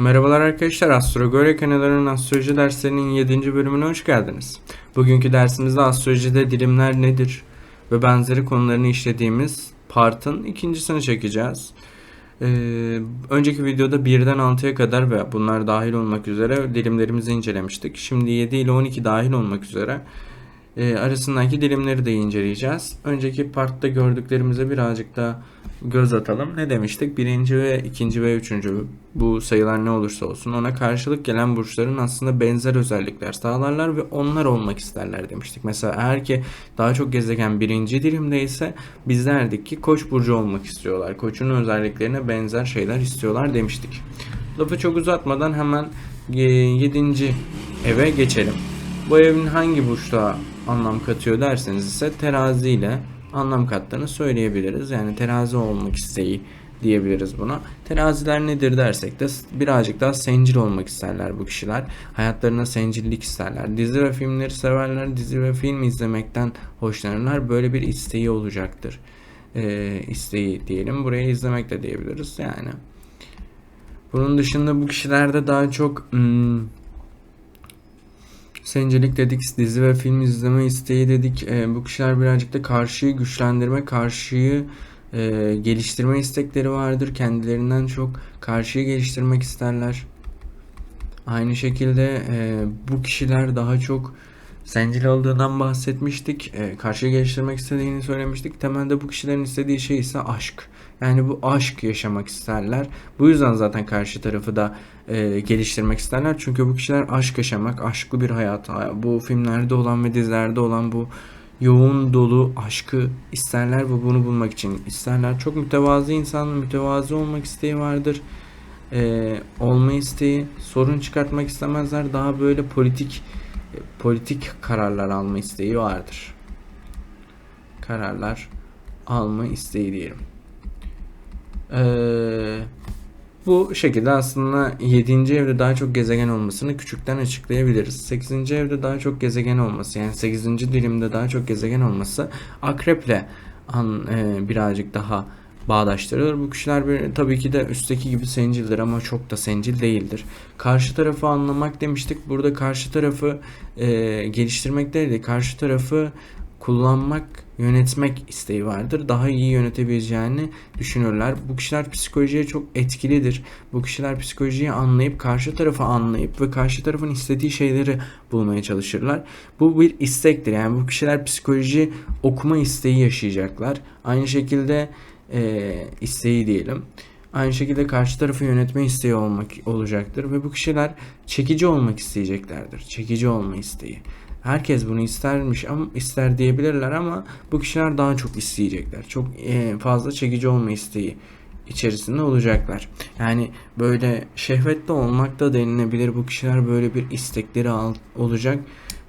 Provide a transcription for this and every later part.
Merhabalar arkadaşlar, Astrogorya kanalının astroloji derslerinin 7. bölümüne hoş geldiniz. Bugünkü dersimizde astrolojide dilimler nedir ve benzeri konularını işlediğimiz partın ikincisini çekeceğiz. Ee, önceki videoda 1'den 6'ya kadar ve bunlar dahil olmak üzere dilimlerimizi incelemiştik. Şimdi 7 ile 12 dahil olmak üzere e, arasındaki dilimleri de inceleyeceğiz. Önceki partta gördüklerimize birazcık da göz atalım. Ne demiştik? Birinci ve ikinci ve üçüncü bu sayılar ne olursa olsun ona karşılık gelen burçların aslında benzer özellikler sağlarlar ve onlar olmak isterler demiştik. Mesela eğer ki daha çok gezegen birinci dilimde ise biz derdik ki koç burcu olmak istiyorlar. Koçun özelliklerine benzer şeyler istiyorlar demiştik. Lafı çok uzatmadan hemen 7. eve geçelim. Bu evin hangi burçta anlam katıyor derseniz ise terazi ile anlam kattığını söyleyebiliriz. Yani terazi olmak isteği diyebiliriz buna. Teraziler nedir dersek de birazcık daha sencil olmak isterler bu kişiler. Hayatlarına sencillik isterler. Dizi ve filmleri severler. Dizi ve film izlemekten hoşlanırlar. Böyle bir isteği olacaktır. Ee, isteği diyelim. Buraya izlemek de diyebiliriz yani. Bunun dışında bu kişilerde daha çok hmm, Sencilik dedik, dizi ve film izleme isteği dedik. E, bu kişiler birazcık da karşıyı güçlendirme, karşıyı e, geliştirme istekleri vardır. Kendilerinden çok karşıyı geliştirmek isterler. Aynı şekilde e, bu kişiler daha çok sencil olduğundan bahsetmiştik. E, karşıyı geliştirmek istediğini söylemiştik. Temelde bu kişilerin istediği şey ise aşk. Yani bu aşk yaşamak isterler. Bu yüzden zaten karşı tarafı da e, geliştirmek isterler. Çünkü bu kişiler aşk yaşamak, aşklı bir hayat, bu filmlerde olan ve dizilerde olan bu yoğun dolu aşkı isterler ve bunu bulmak için isterler. Çok mütevazı insan, mütevazı olmak isteği vardır. E, olma isteği, sorun çıkartmak istemezler. Daha böyle politik politik kararlar alma isteği vardır. Kararlar alma isteği diyelim. Ee, bu şekilde aslında 7. evde daha çok gezegen olmasını küçükten açıklayabiliriz. 8. evde daha çok gezegen olması yani 8. dilimde daha çok gezegen olması akreple an, e, birazcık daha bağdaştırılır. Bu kişiler bir, tabii ki de üstteki gibi sencildir ama çok da sencil değildir. Karşı tarafı anlamak demiştik. Burada karşı tarafı e, geliştirmek değil de karşı tarafı kullanmak, yönetmek isteği vardır. Daha iyi yönetebileceğini düşünürler. Bu kişiler psikolojiye çok etkilidir. Bu kişiler psikolojiyi anlayıp karşı tarafı anlayıp ve karşı tarafın istediği şeyleri bulmaya çalışırlar. Bu bir istektir. Yani bu kişiler psikoloji okuma isteği yaşayacaklar. Aynı şekilde e, isteği diyelim. Aynı şekilde karşı tarafı yönetme isteği olmak olacaktır ve bu kişiler çekici olmak isteyeceklerdir. Çekici olma isteği. Herkes bunu istermiş ama ister diyebilirler ama bu kişiler daha çok isteyecekler. Çok e, fazla çekici olma isteği içerisinde olacaklar. Yani böyle şehvetli olmak da denilebilir. Bu kişiler böyle bir istekleri olacak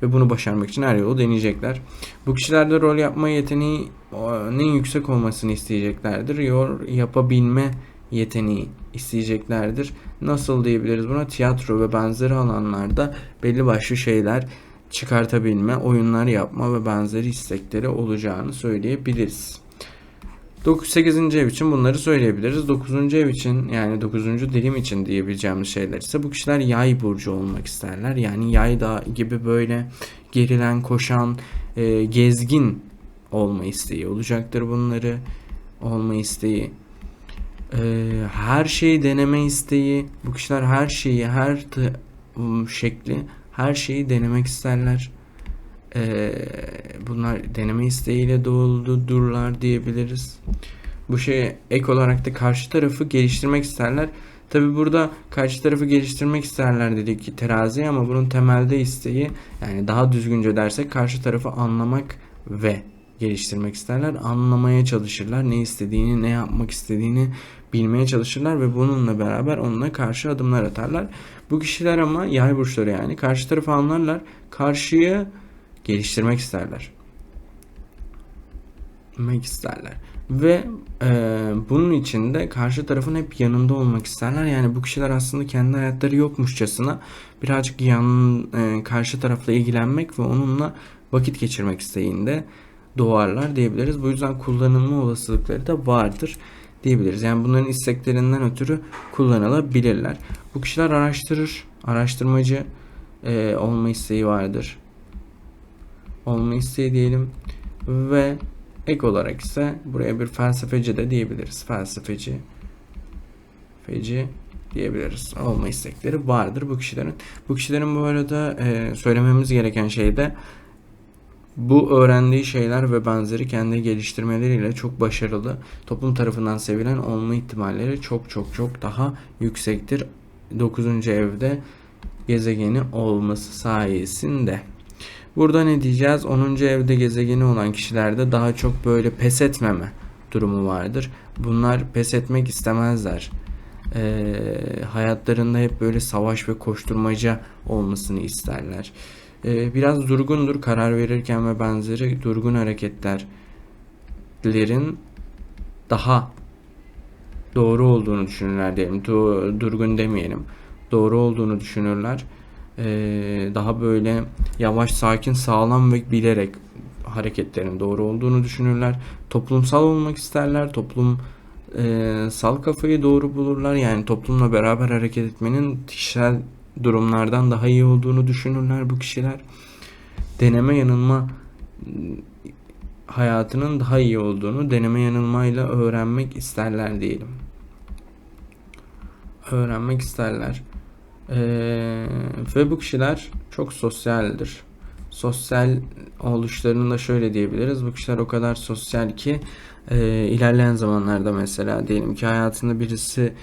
ve bunu başarmak için her yolu deneyecekler. Bu kişilerde rol yapma yeteneğinin yüksek olmasını isteyeceklerdir. Yor yapabilme yeteneği isteyeceklerdir. Nasıl diyebiliriz buna? Tiyatro ve benzeri alanlarda belli başlı şeyler çıkartabilme, oyunlar yapma ve benzeri istekleri olacağını söyleyebiliriz. 9 8. ev için bunları söyleyebiliriz. 9. ev için yani 9. dilim için diyebileceğimiz şeyler ise bu kişiler yay burcu olmak isterler. Yani yay da gibi böyle gerilen, koşan, e, gezgin olma isteği olacaktır bunları. Olma isteği. E, her şeyi deneme isteği. Bu kişiler her şeyi, her şekli her şeyi denemek isterler. Ee, bunlar deneme isteğiyle durlar diyebiliriz. Bu şeye ek olarak da karşı tarafı geliştirmek isterler. Tabi burada karşı tarafı geliştirmek isterler dedik ki terazi ama bunun temelde isteği yani daha düzgünce dersek karşı tarafı anlamak ve geliştirmek isterler. Anlamaya çalışırlar. Ne istediğini, ne yapmak istediğini bilmeye çalışırlar ve bununla beraber onunla karşı adımlar atarlar. Bu kişiler ama yay burçları yani karşı tarafı anlarlar. Karşıyı geliştirmek isterler. Bilmek isterler. Ve e, bunun için de karşı tarafın hep yanında olmak isterler. Yani bu kişiler aslında kendi hayatları yokmuşçasına birazcık yan e, karşı tarafla ilgilenmek ve onunla vakit geçirmek isteğinde doğarlar diyebiliriz. Bu yüzden kullanılma olasılıkları da vardır diyebiliriz. Yani bunların isteklerinden ötürü kullanılabilirler. Bu kişiler araştırır, araştırmacı e, olma isteği vardır. Olma isteği diyelim ve ek olarak ise buraya bir felsefeci de diyebiliriz. Felsefeci feci diyebiliriz. Olma istekleri vardır bu kişilerin. Bu kişilerin bu arada e, söylememiz gereken şey de bu öğrendiği şeyler ve benzeri kendi geliştirmeleriyle çok başarılı, toplum tarafından sevilen olma ihtimalleri çok çok çok daha yüksektir. 9. evde gezegeni olması sayesinde. Burada ne diyeceğiz? 10. evde gezegeni olan kişilerde daha çok böyle pes etmeme durumu vardır. Bunlar pes etmek istemezler. Ee, hayatlarında hep böyle savaş ve koşturmaca olmasını isterler. Ee, biraz durgundur karar verirken ve benzeri durgun hareketlerin daha doğru olduğunu düşünürler diyelim. Du- durgun demeyelim. Doğru olduğunu düşünürler. Daha böyle yavaş, sakin, sağlam ve bilerek hareketlerin doğru olduğunu düşünürler. Toplumsal olmak isterler. Toplum e, sal kafayı doğru bulurlar. Yani toplumla beraber hareket etmenin kişisel durumlardan daha iyi olduğunu düşünürler bu kişiler. Deneme yanılma hayatının daha iyi olduğunu deneme yanılmayla öğrenmek isterler diyelim. Öğrenmek isterler. Ee, ve bu kişiler çok sosyaldir. Sosyal oluşlarını da şöyle diyebiliriz. Bu kişiler o kadar sosyal ki e, ilerleyen zamanlarda mesela diyelim ki hayatında birisi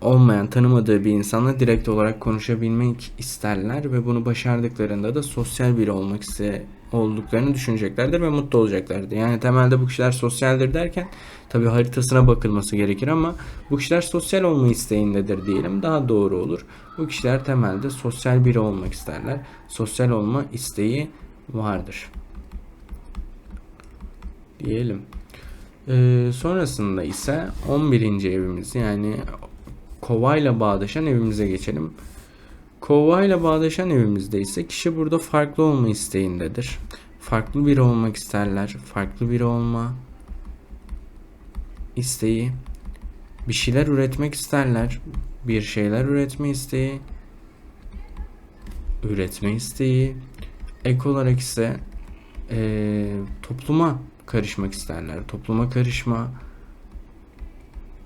olmayan, tanımadığı bir insanla direkt olarak konuşabilmek isterler ve bunu başardıklarında da sosyal biri olmak iste olduklarını düşüneceklerdir ve mutlu olacaklardır. Yani temelde bu kişiler sosyaldir derken tabi haritasına bakılması gerekir ama bu kişiler sosyal olma isteğindedir diyelim daha doğru olur. Bu kişiler temelde sosyal biri olmak isterler. Sosyal olma isteği vardır. Diyelim. Ee, sonrasında ise 11. evimiz yani kovayla bağdaşan evimize geçelim. Kovayla bağdaşan evimizde ise kişi burada farklı olma isteğindedir. Farklı biri olmak isterler. Farklı biri olma isteği. Bir şeyler üretmek isterler. Bir şeyler üretme isteği. Üretme isteği. Ek olarak ise e, topluma karışmak isterler. Topluma karışma,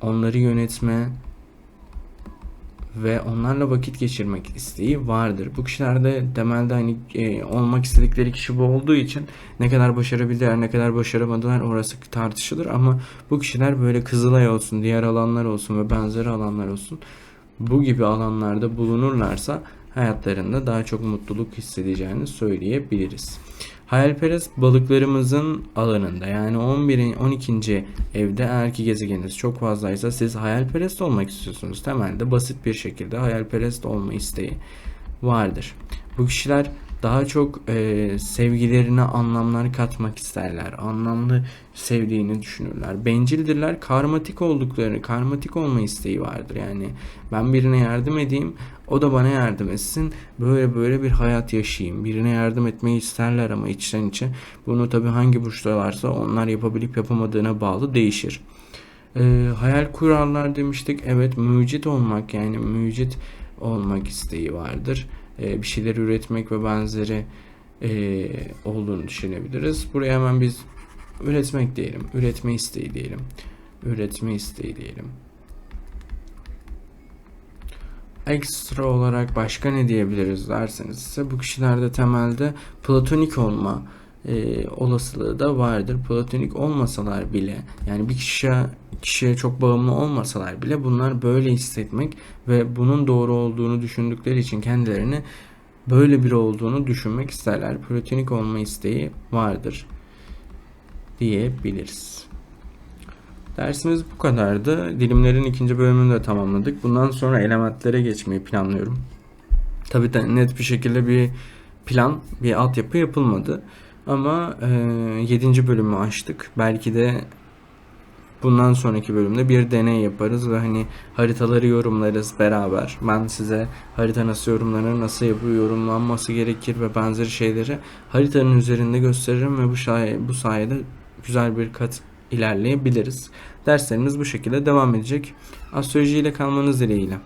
onları yönetme, ve onlarla vakit geçirmek isteği vardır. Bu kişilerde temelde hani e, olmak istedikleri kişi bu olduğu için ne kadar başarabildiler ne kadar başaramadılar orası tartışılır ama bu kişiler böyle Kızılay olsun, diğer alanlar olsun ve benzeri alanlar olsun bu gibi alanlarda bulunurlarsa hayatlarında daha çok mutluluk hissedeceğini söyleyebiliriz. Hayalperest balıklarımızın alanında yani 11. 12. evde eğer ki gezegeniniz çok fazlaysa siz hayalperest olmak istiyorsunuz. Temelde basit bir şekilde hayalperest olma isteği vardır. Bu kişiler daha çok e, sevgilerine anlamlar katmak isterler. Anlamlı sevdiğini düşünürler. Bencildirler. Karmatik olduklarını, karmatik olma isteği vardır. Yani ben birine yardım edeyim, o da bana yardım etsin. Böyle böyle bir hayat yaşayayım. Birine yardım etmeyi isterler ama içten içe. Bunu tabii hangi burçtalarsa onlar yapabilip yapamadığına bağlı değişir. E, hayal kurarlar demiştik. Evet mucit olmak yani mucit olmak isteği vardır e, bir şeyler üretmek ve benzeri e, olduğunu düşünebiliriz. Buraya hemen biz üretmek diyelim. Üretme isteği diyelim. Üretme isteği diyelim. Ekstra olarak başka ne diyebiliriz derseniz ise bu kişilerde temelde platonik olma e, olasılığı da vardır. Platonik olmasalar bile yani bir kişiye kişiye çok bağımlı olmasalar bile bunlar böyle hissetmek ve bunun doğru olduğunu düşündükleri için kendilerini böyle biri olduğunu düşünmek isterler. Platonik olma isteği vardır diyebiliriz. Dersimiz bu kadardı. Dilimlerin ikinci bölümünü de tamamladık. Bundan sonra elementlere geçmeyi planlıyorum. Tabii net bir şekilde bir plan, bir altyapı yapılmadı. Ama e, 7. bölümü açtık. Belki de bundan sonraki bölümde bir deney yaparız ve hani haritaları yorumlarız beraber. Ben size harita nasıl yorumlanır, nasıl yapı yorumlanması gerekir ve benzeri şeyleri haritanın üzerinde gösteririm ve bu, şay bu sayede güzel bir kat ilerleyebiliriz. Derslerimiz bu şekilde devam edecek. Astroloji ile kalmanız dileğiyle.